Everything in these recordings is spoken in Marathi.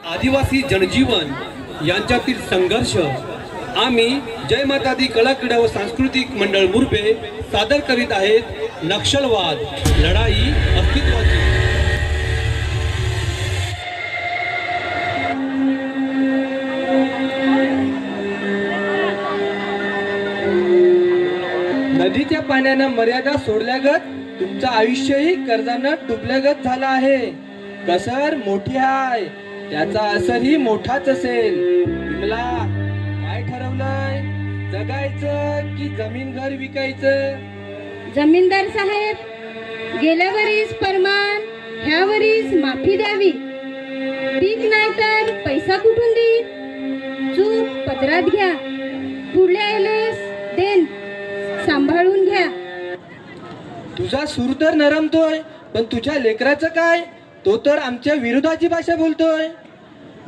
आदिवासी जनजीवन यांच्यातील संघर्ष. आम्ही जय माता दी व सांस्कृतिक मंडळ मुरबे सादर करीत आहेत नक्षलवाद लढाई अस्तित्वाची. नदीच्या पाण्यानं मर्यादा सोडल्यागत तुमचं आयुष्यही कर्जानं डुबल्यागत झालं आहे. कसर मोठी आहे त्याचा असरही मोठाच असेल. विमला काय ठरवलंय? जगायचं की जमीन घर विकायचं? जमीनदार साहेब गेल्या वरीस परमान ह्या वरीस माफी द्यावी. पीक नाही तर पैसा कुठून देईल चूक पदरात घ्या. पुढल्या आलेस देन. सांभाळून घ्या. तुझा सूर तर नरमतोय पण तुझ्या लेकराचं काय? तो तर आमच्या विरोधाची भाषा बोलतोय.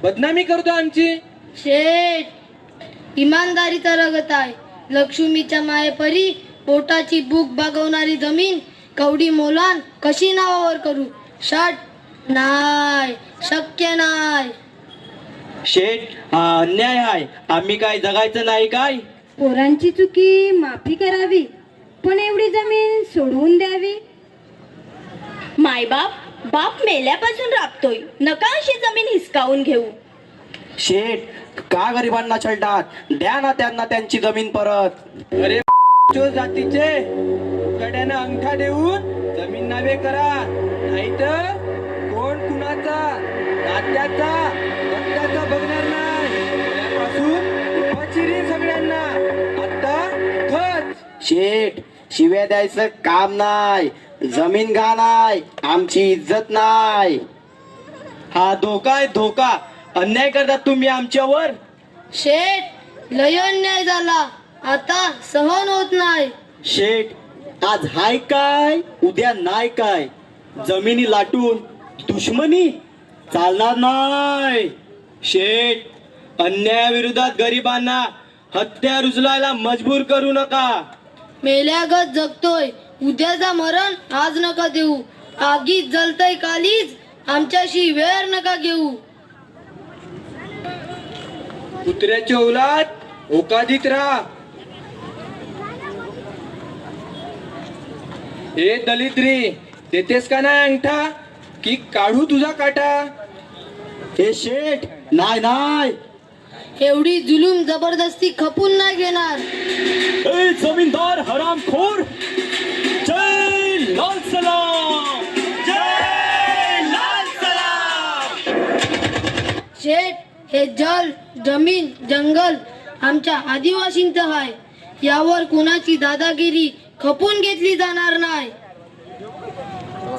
बदनामी करतो आमची. शेठ इमानदारीचा रगत आहे. लक्ष्मीच्या मायेपरी पोटाची भूक भागवणारी जमीन कवडी मोलान कशी नावावर करू? शट नाय शक्य नाय शेठ हा अन्याय आहे. आम्ही काय जगायचं नाही काय? पोरांची चुकी माफी करावी पण एवढी जमीन सोडवून द्यावी. मायबाप बाप मेल्यापासून राबतोय. नका अशी जमीन हिसकावून घेऊ. शेठ का गरिबांना छळतात? द्या ना त्यांना त्यांची जमीन परत. अरे चो जातीचे कड्यानं अंगठा देऊन जमीन नावे करा नाहीतर कोण कुणाचा तात्याचा रक्ताचा बघणार नाही. त्यापासून उपचिरी सगळ्यांना. आता खच. शेठ शिव्या द्यायचं काम नाही. जमीन घा नाही आमची इज्जत नाही. हा धोका आहे धोका. अन्याय करतात तुम्ही आमच्यावर? शेठ लय अन्याय झाला. आता सहन होत नाही. शेठ आज हाय काय उद्या नाही काय? जमिनी लाटून दुश्मनी चालणार नाही. शेठ अन्यायाविरोधात गरिबांना हत्या रुजलायला मजबूर करू नका. मेल्यागत जगतोय. उद्याचा मरण आज नका देऊ. आगीत जलतय कालीच आमच्याशी वेळ नका घेऊ. कुत्र्याच्या उलात ओकादित राहा. हे दलिद्री देतेस का नाही अंगठा? की काढू तुझा काटा? हे शेठ नाही नाही. एवढी जुलूम जबरदस्ती खपून नाही घेणार. ए जमीनदार हरामखोर. हे जल जमीन जंगल आमच्या आदिवासींचं आहे. यावर कुणाची दादागिरी खपून घेतली जाणार नाही.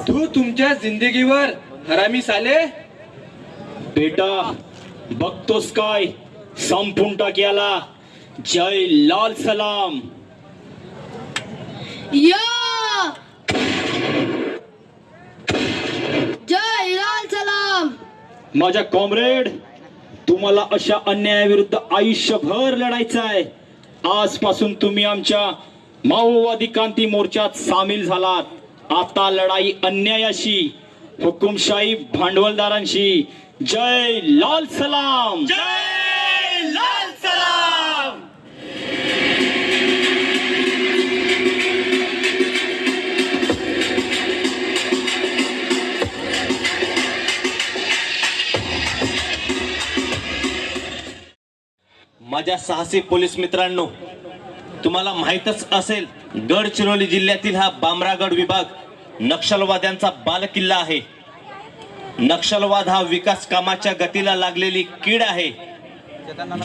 तू तुमच्या जिंदगीवर हरामी साले बेटा बघतोस काय? संपून टाक याला. जय लाल सलाम. या! जय लाल सलाम. माझ्या कॉम्रेड तुम्हाला अशा अन्यायाविरुद्ध आयुष्यभर लढायचं आहे आजपासून तुम्ही आमच्या माओवादी क्रांती मोर्चात सामील झालात. आता लढाई अन्यायाशी हुकुमशाही भांडवलदारांशी. जय लाल सलाम! जय! माझ्या साहसी पोलीस मित्रांनो तुम्हाला माहीतच असेल गडचिरोली जिल्ह्यातील हा बामरागड विभाग नक्षलवाद्यांचा बालकिल्ला आहे. नक्षलवाद हा विकास कामाच्या गतीला लागलेली कीड आहे.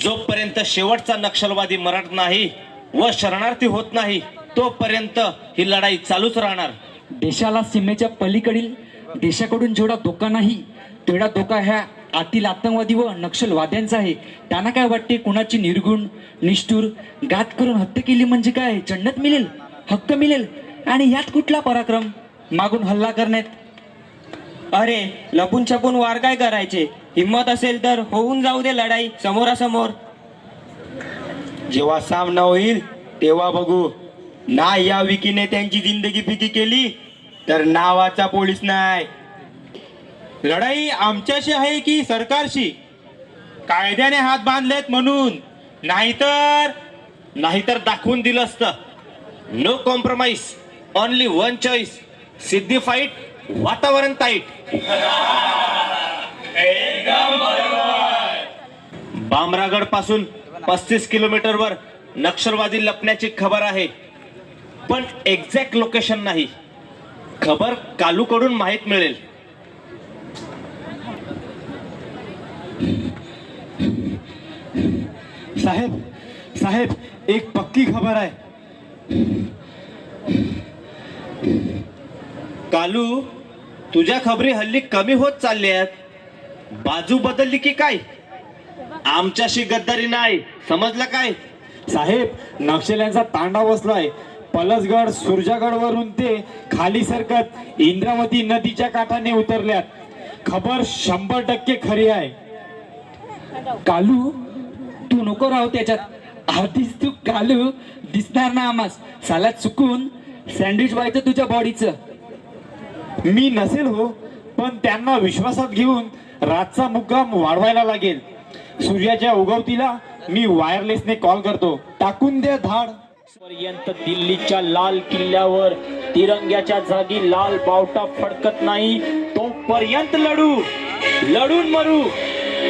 जोपर्यंत शेवटचा नक्षलवादी मरत नाही व शरणार्थी होत नाही तोपर्यंत ही लढाई चालूच राहणार. देशाला सीमेच्या पलीकडील देशाकडून जेवढा धोका नाही तेवढा धोका ह्या आतील आतंकवादी व नक्षलवाद्यांचा आहे त्यांना काय वाटते? कुणाची निर्गुण निष्ठूर गात करून हत्या केली म्हणजे काय? जन्नत मिळेल? हक्क मिळेल? आणि यात कुठला पराक्रम? मागून हल्ला करण्यात? अरे लपून छपून वार काय करायचे? हिंमत असेल तर होऊन जाऊ दे लढाई समोरासमोर. जेव्हा सामना होईल तेव्हा बघू. ना या विकीने त्यांची जिंदगी फिकी केली तर नावाचा पोलीस नाही. लढाई आमच्याशी आहे की सरकारशी? कायद्याने हात बांधलेत म्हणून. नाहीतर नाहीतर दाखवून दिलं असतं. No compromise only one choice सिद्धी फाईट वातावरण ताईट बामरागडपासून पस्तीस किलोमीटरवर नक्षलवादी लपण्याची खबर आहे. पण एक्झॅक्ट लोकेशन नाही. खबर कालूकडून माहीत मिळेल. साहेब साहेब एक पक्की खबर आहे. कालू तुझ्या खबरी हल्ली कमी होत चालल्यात बाजू बदलली की काय? आमच्याशी गद्दारी नाही. समजलं काय? साहेब नक्षल्यांचा तांडा बसलाय. पलसगड सुरजागड वरून ते खाली सरकत इंद्रावती नदीच्या काठाने उतरल्यात. खबर शंभर टक्के खरी आहे. कालू तू नको राहू त्याच्यात. आधीच तू घालू दिसणार ना आम्हास. साला चुकून सँडविच व्हायचं तुझ्या बॉडीचं. मी नसेल हो पण त्यांना विश्वासात घेऊन रातचा मुक्काम वाढवायला लागेल. सूर्याच्या उगवतीला मी वायरलेसने कॉल करतो. टाकून द्या धाड. पर्यंत दिल्लीच्या लाल किल्ल्यावर तिरंग्याच्या जागी लाल बावटा फडकत नाही. तोपर्यंत लढू. लढून मरू.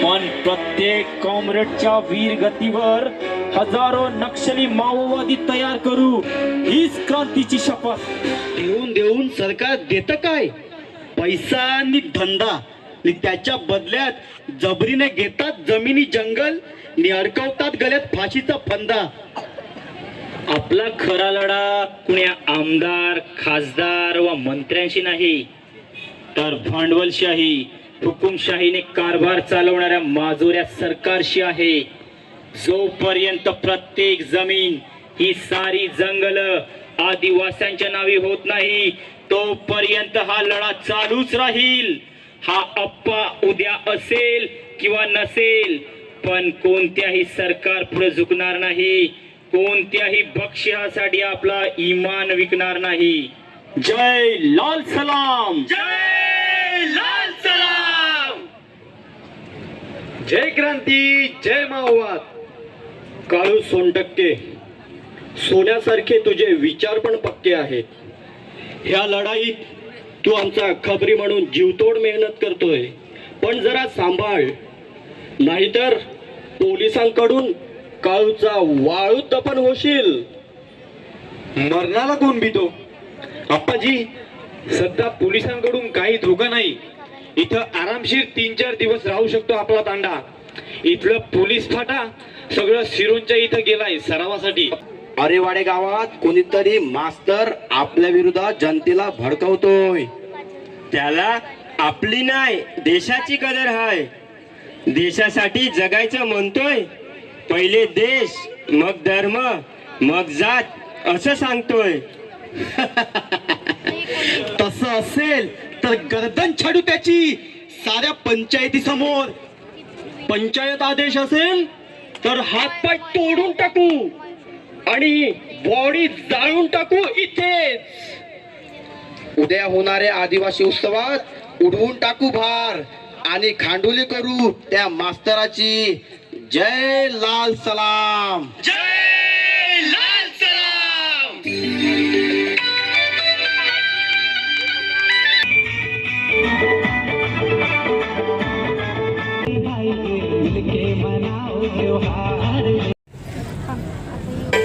पण प्रत्येक कॉम्रेडच्या वीर गतीवर हजारो नक्षली माओवादी तयार करू हीच क्रांतीची शपथ. देऊन देऊन सरकार देतं काय? पैसा आणि धंदा. आणि त्याच्या बदल्यात जबरीने घेतात जमिनी जंगल नि अडकवतात गल्यात फाशीचा फंदा. आपला खरा लढा कुण्या आमदार खासदार व मंत्र्यांशी नाही तर भांडवलशाही हुकुमशाहीने कारभार चालवणाऱ्या माजोऱ्या सरकारशी आहे. जोपर्यंत प्रत्येक जमीन ही सारी जंगल आदिवास्यांच्या नावे होत नाही तोपर्यंत हा लढा चालूच राहील. हा अप्पा उद्या असेल किंवा नसेल पण कोणत्याही सरकार पुढे झुकणार नाही. कोणत्याही बक्षिसासाठी आपला इमान विकणार नाही. जय लाल सलाम! जय लाल सलाम जय क्रांती जय माओवाद. काळू सोनटक्के सोन्यासारखे तुझे विचार पण पक्के आहेत. ह्या लढाईत तू आमचा खबरी म्हणून जीवतोड मेहनत करतोय. पण जरा सांभाळ. नाहीतर पोलिसांकडून काळूचा वाळू तपन होशील. मरणाला कोण भीतो आप्पाजी सध्या पोलिसांकडून काही धोका नाही. इथं आरामशीर तीन चार दिवस राहू शकतो आपला तांडा. इथलं पोलीस फाटा सगळं सिरोंच्या इथं गेलाय सरावासाठी. अरेवाडे गावात कोणीतरी मास्तर आपल्या विरोधात जनतेला भडकवतोय. त्याला आपली नाही देशाची कदर हाय. देशासाठी जगायचं म्हणतोय. पहिले देश मग धर्म मग जात असं सांगतोय. तसं असेल तर गर्दन छाडू त्याची. साऱ्या पंचायती समोर. पंचायत आदेश असेल तर हातपाय तोडून टाकू. आणि बॉडी जाळून टाकू इथेच. उद्या होणाऱ्या आदिवासी उत्सवात उडवून टाकू भार आणि खांडोली करू त्या मास्तराची. जय लाल सलाम. जय!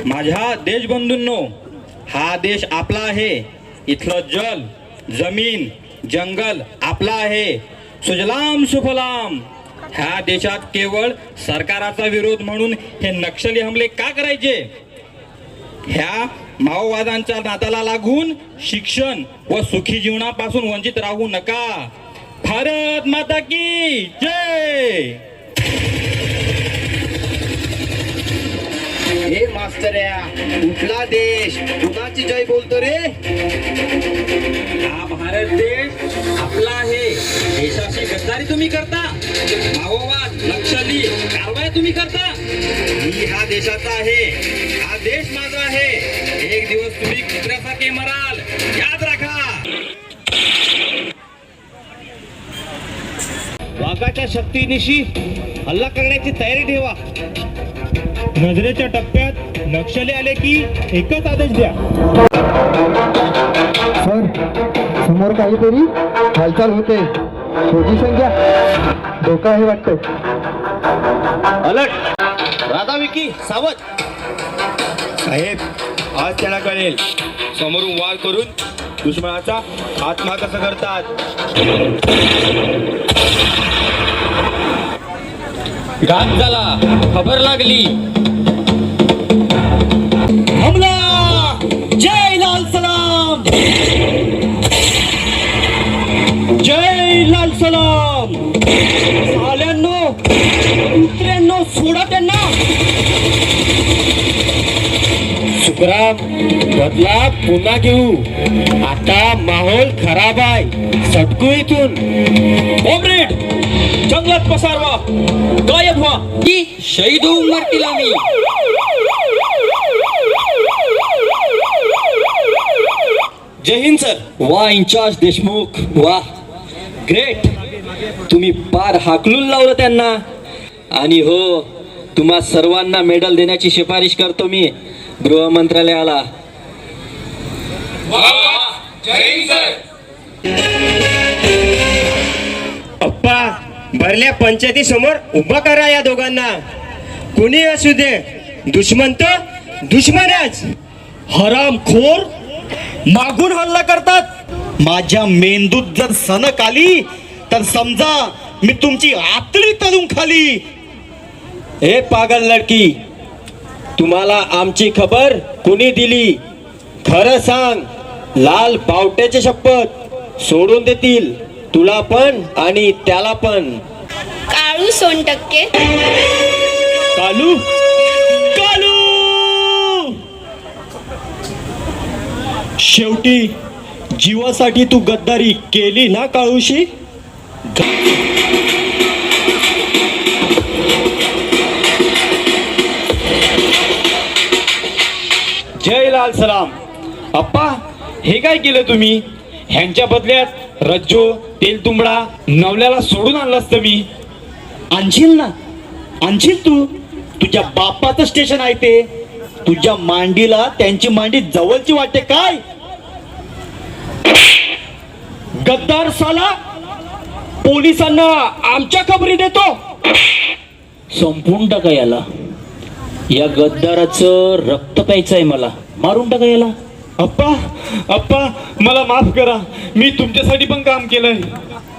माझ्या देशबंधूंनो हा देश आपला आहे. इथलं जल जमीन जंगल आपला आहे. सुजलाम सुफलाम. ह्या देशात केवळ सरकाराचा विरोध म्हणून हे नक्षली हमले का करायचे? ह्या माओवादांच्या नात्याला लागून शिक्षण व सुखी जीवनापासून वंचित राहू नका. भारत माता की जय! हे कुठला देश. कुणाची जय बोलतो रे? हा भारत देश आपला आहे. देशाशी गद्दारी तुम्ही करता. माओवाद नक्षली कारवाई तुम्ही करता. मी हा देशाचा आहे. हा देश माझा आहे. एक दिवस तुम्ही कुत्र्यासारखे मराल. याद राखा. वाघाच्या शक्तीनिशी हल्ला करण्याची तयारी ठेवा. नजरेच्या टप्प्यात नक्षले आले की एकच आदेश द्या. सर समोर काहीतरी हालचाल होते. पोझिशन घ्या. धोका आहे वाटतं. अलर्ट. राधा विकी सावध. साहेब आज त्याला कळेल. समोरून वार करून दुश्मनाचा आत्मा कसा करतात. घात झाला. खबर लागली. हमला जय लाल सलाम. जय लाल सलाम. साल्यांनो कुत्र्यांनो सोडा त्यांना. बदला पुन्हा घेऊ. आता माहोल खराब आहे. सटकू इथून. कॉम्रेड जंगलात पसारवा. गायब व्हा. की शहीद होऊन मरतील आम्ही. जय हिंद सर. वा इंचार्ज देशमुख. वा. ग्रेट तुम्ही पार हाकलून लावलं त्यांना. आणि हो तुम्हा सर्वांना मेडल देण्याची शिफारिश करतो मी गृह मंत्रालयाला. अप्पा भरल्या पंचायती समोर उभा करा या दोघांना. कुणी असू दे. दुश्मन तर दुश्मनच हराम खोर मागून हल्ला करतात. माझ्या मेंदूत जर सनक आली तर समजा मी तुमची आतडी तळून खाली. ए पागल लडकी तुम्हाला आमची खबर कुणी दिली? खरं सांग लाल बावट्याचे शपथ सोडून देतील तुला पण आणि त्याला पण. काळू सोनटक्के. कालू कालू? शेवटी जीवासाठी तू गद्दारी केली ना काळूशी? जय लाल सलाम. अप्पा हे काय केलं तुम्ही? ह्यांच्या बदल्यात रज्जो तेलतुंबडा नवल्याला सोडून आणलं असतं मी. आणशील ना? आणशील तू? तुझ्या बापाचं स्टेशन आहे ते. तुझ्या मांडीला त्यांची मांडी जवळची वाटते काय? गद्दार साला पोलिसांना आमच्या खबरी देतो. संपून टाका याला. या गद्दाराचं रक्त प्यायचं आहे मला. मारून टाका याला. अप्पा अप्पा मला माफ करा. मी तुमच्यासाठी पण काम केलंय.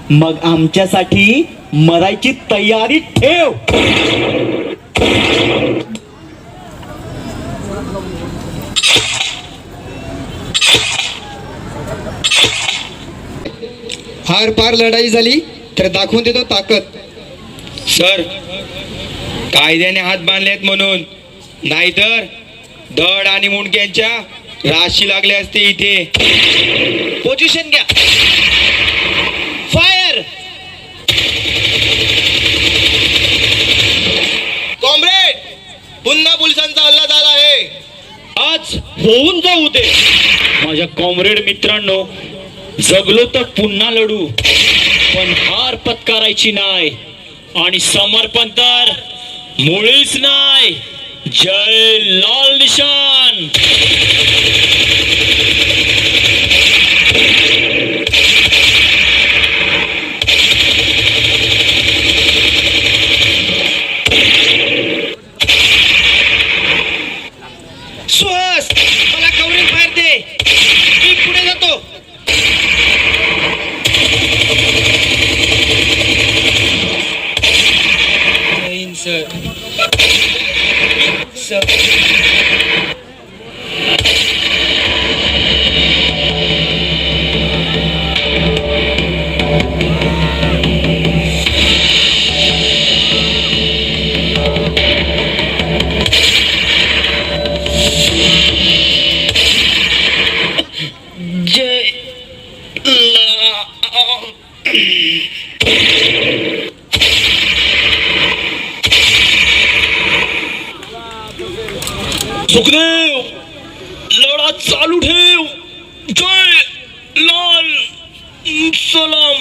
मग आमच्यासाठी मरायची तयारी ठेव. फार पार लढाई झाली तर दाखवून देतो ताकद. सर कायद्याने हात बांधलेत म्हणून. नाहीतर धड आणि मुंडक्यांच्या राशी लागले असते इथे. पोझिशन घ्या. फायर कॉम्रेड पुन्हा पोलिसांचा हल्ला झाला आहे. आज होऊन जाऊ दे. माझ्या कॉम्रेड मित्रांनो जगलो तर पुन्हा लढू. पण हार पत्कारायची नाही. आणि समर्पण तर मुळीच नाही. जय लाल निशान सुहास मला कवरिंग फायर दे मी पुढे जातो जय सुखदेव लढा चालू ठेव. जय लाल सलाम.